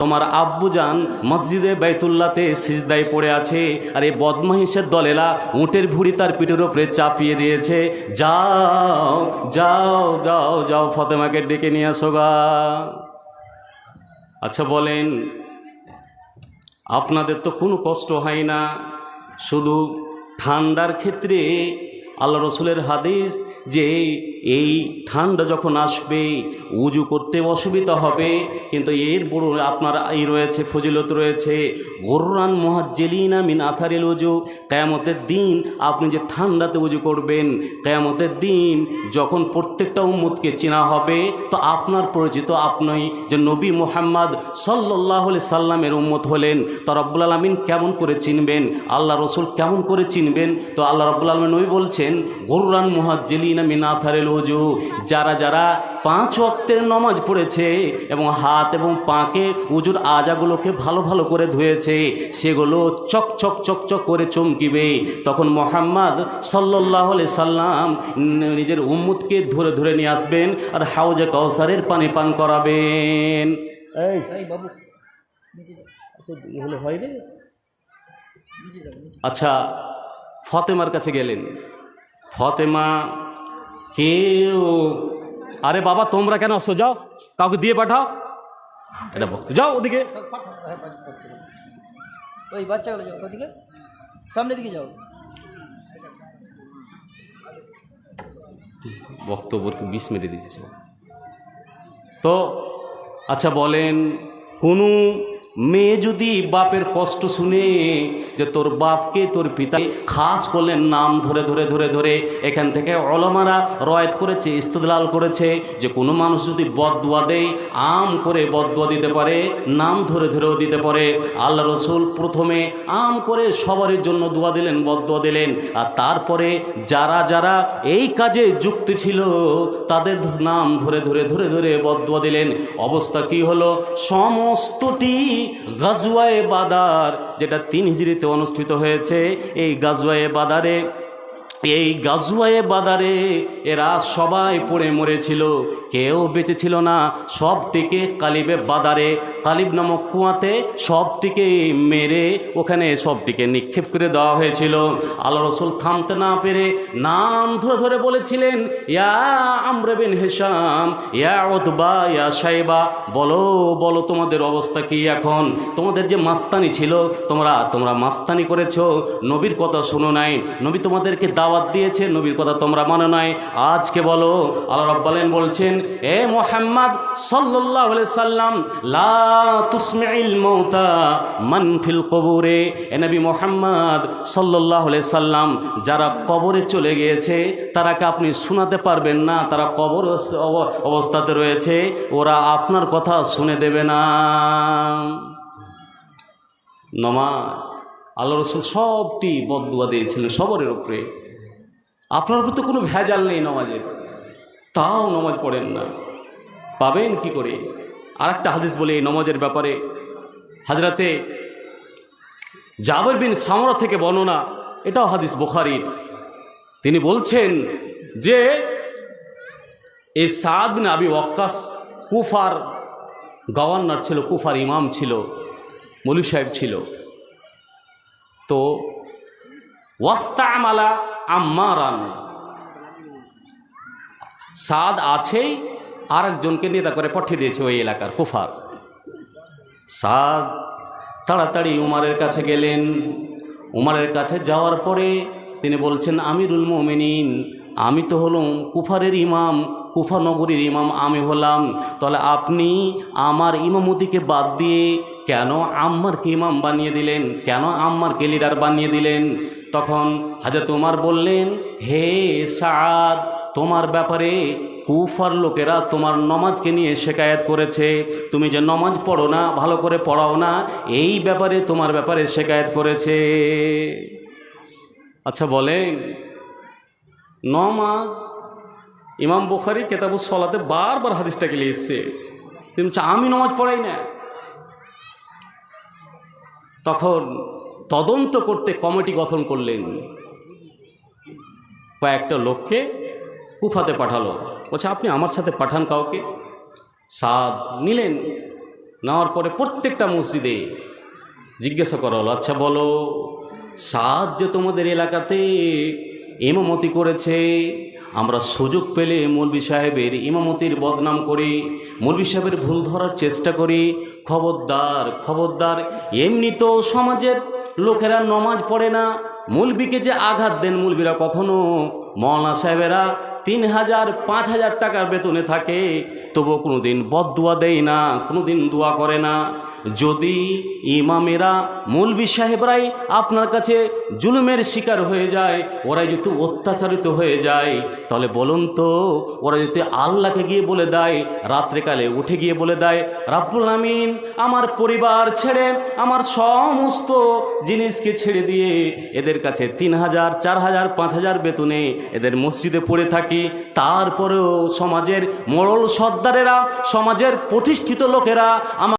তোমার আব্বুজান মসজিদে বাইতুল্লাতে সিজদায় পড়ে আছে আর এই বদমাহিসের দলেরা উটের ভুড়ি তার পিঠের ওপরে চাপিয়ে দিয়েছে। যাও যাও যাও যাও, ফতেমাকে ডেকে নিয়ে আসো গা। আচ্ছা বলেন, আপনাদের তো কোনো কষ্ট হয় না। শুধু ঠান্ডার ক্ষেত্রে আল্লাহ রসুলের হাদিস যে এই ঠান্ডা যখন আসবে, উজু করতে অসুবিধা হবে, কিন্তু এর বড় আপনার এই রয়েছে, ফজিলত রয়েছে, গোর্রান মহাজ্জেলিনা মিন আথারিল উজু। কেয়ামতের দিন আপনি যে ঠান্ডাতে উজু করবেন, কেয়ামতের দিন যখন প্রত্যেকটা উম্মতকে চেনা হবে, তো আপনার পরিচিত আপনি যে নবী মোহাম্মদ সাল্লাহ সাল্লামের উম্মত হলেন, তো রব্বুল আলমিন কেমন করে চিনবেন? আল্লাহ রসুল কেমন করে চিনবেন? তো আল্লাহ রব্বুল আলমিন নবী বলছেন, গোর্রান মুহাজ্জেলিনা মিনাথারেল উজু। যারা যারা পাঁচ ওয়াক্তের নমাজ পড়েছে এবং হাত এবং পাকে উজুর আজাগুলোকে ভালো ভালো করে ধুয়েছে সেগুলো চক চক চক চক করে চমকিবে। তখন মোহাম্মদ সাল্লাহ সাল্লাম নিজের উম্মুদকে ধরে ধরে নিয়ে আসবেন আর হাউজে কৌসারের পানি পান করাবেন। আচ্ছা ফতেমার কাছে গেলেন। ফতেমা কেউ আরে বাবা তোমরা কেন আসো? যাও কাউকে দিয়ে পাঠাও। এটা ভক্ত যাও ওদিকে। ওই বাচ্চাগুলো যাও ওদিকে। সামনের দিকে যাও। বক্তব্যকে বিষ মেরে দিয়েছে তো আচ্ছা বলেন কোনো মেয়ে যদি বাপের কষ্ট শুনে যে তোর বাপকে তোর পিতা খাস করলেন, নাম ধরে ধরে ধরে ধরে এখান থেকে অলমারা রয়েত করেছে, ইস্তদলাল করেছে, যে কোনো মানুষ যদি বদুয়া দেয়, আম করে বদুয়া দিতে পারে, নাম ধরে ধরেও দিতে পারে। আল্লাহ রসুল প্রথমে আম করে সবারই জন্য দোয়া দিলেন বদুয়া দিলেন। আর তারপরে যারা যারা এই কাজে যুক্ত ছিল, তাদের নাম ধরে ধরে ধরে ধরে বদুয়া দিলেন। অবস্থা কি হলো? সমস্তটি গাজুয়ায়ে বাদার যেটা তিন হিজড়িতে অনুষ্ঠিত হয়েছে এই গাজুয়ায়ে বাদারে এই গাজুয়ায়ে বাদারে এরা সবাই পড়ে মরেছিল, কেউ বেঁচে ছিল না, সবটিকে কালিবে বাদারে, কালিব নামক কুয়াতে সবটিকে মেরে ওখানে সবটিকে নিক্ষেপ করে দেওয়া হয়েছিল। আল্লাহ রসুল থামতে না পেরে নাম ধরে ধরে বলেছিলেন, ইয়া আমরেবিন হেসাম ইয়া ওতবা ইয়া সাইবা বলো বলো তোমাদের অবস্থা কি এখন? তোমাদের যে মাস্তানি ছিল, তোমরা তোমরা মাস্তানি করেছ, নবীর কথা শোনো নাই, নবী তোমাদেরকে দাওয়াত দিয়েছে, নবীর কথা তোমরা মনে নয় আজকে বলো, আল্লাহ রব্বালেন বলছেন, এ মোহাম্মদ সাল্লাহ সাল্লাম, লা মৌতা মান ফিল কবরে। এ নবী মোহাম্মদ সাল্লাহ সাল্লাম, যারা কবরে চলে গিয়েছে তারাকে আপনি শোনাতে পারবেন না? তারা কবর অব- অবস্থাতে রয়েছে, ওরা আপনার কথা শুনে দেবে না। নমা আল্লাহ রসুল সবটি বদুয়া দিয়েছিলেন সবরের উপরে। আপনার উপর তো কোনো ভেজাল নেই নমাজের। তাও নমাজ পড়েন না। পাবেন কি করে? আর একটা হাদিস বলে এই নমাজের ব্যাপারে। হাজরাতে জাবের বিন সামরা থেকে বর্ণনা, এটাও হাদিস বুখারির। তিনি বলছেন যে, এই সাদ বিন আবি ওয়াক্কাস কুফার গভর্নর ছিল, কুফার ইমাম ছিল, মলি সাহেব ছিল। তো ওয়াস্তা ওয়াস্তামালা আম্মারান। সাদ আছেই আর একজনকে নেতা করে পাঠিয়ে দিয়েছে ওই এলাকার কুফার। সাদ তাড়াতাড়ি উমারের কাছে গেলেন। উমারের কাছে যাওয়ার পরে তিনি বলছেন, আমিরুল মোমিনিন, আমি তো হলাম কুফারের ইমাম, কুফা নগরীর ইমাম, আমি হলাম। তাহলে আপনি আমার ইমামতিকে বাদ দিয়ে কেন আম্মারকে ইমাম বানিয়ে দিলেন? কেন আম্মারকে লিডার বানিয়ে দিলেন? তখন হাজরত উমার বললেন হে সাদ তোমার ব্যাপারে কুফার লোকেরা তোমার নমাজকে নিয়ে শেকায়াত করেছে। তুমি যে নমাজ পড়ো না ভালো করে পড়াও না এই ব্যাপারে তোমার ব্যাপারে শেকায়াত করেছে। আচ্ছা বলেন নমাজ ইমাম বুখারি কেতাবুস সলাতে বারবার হাদিসটাকে তিনি বলছে, আমি নমাজ পড়াই না? তখন তদন্ত করতে কমিটি গঠন করলেন। কয়েকটা লোককে কুফাতে পাঠালো। বলছে, আপনি আমার সাথে পাঠান কাউকে? সাদ নিলেন। নেওয়ার পরে প্রত্যেকটা মসজিদে জিজ্ঞাসা করা হলো আচ্ছা বলো, সাদ যে তোমাদের এলাকাতে ইমামতি করেছে। আমরা সুযোগ পেলে মৌলবি সাহেবের ইমামতির বদনাম করি মৌলবি সাহেবের ভুল ধরার চেষ্টা করি। খবরদার খবরদার, এমনি তো সমাজের লোকেরা নমাজ পড়ে না। মৌলবিকে যে আঘাত দেন মৌলবিরা কখনো? মৌলানা সাহেবেরা তিন হাজার পাঁচ হাজার টাকার বেতনে থাকে। তবুও কোনো দিন বদুয়া দেয় না কোনো দিন দোয়া করে না। যদি ইমামেরা, মৌলবি সাহেবরাই আপনার কাছে জুলুমের শিকার হয়ে যায় ওরা যদি অত্যাচারিত হয়ে যায়, তাহলে বলুন তো, ওরা যদি আল্লাহকে গিয়ে বলে দেয় রাত্রেকালে উঠে গিয়ে বলে দেয়, রাব্বুল আমিন, আমার পরিবার ছেড়ে, আমার সমস্ত জিনিসকে ছেড়ে দিয়ে, এদের কাছে তিন হাজার চার হাজার পাঁচ হাজার বেতনে এদের মসজিদে পড়ে থাকি। তারপরেও সমাজের মোড়ল সর্দারেরা সমাজের প্রতিষ্ঠিত লোকেরা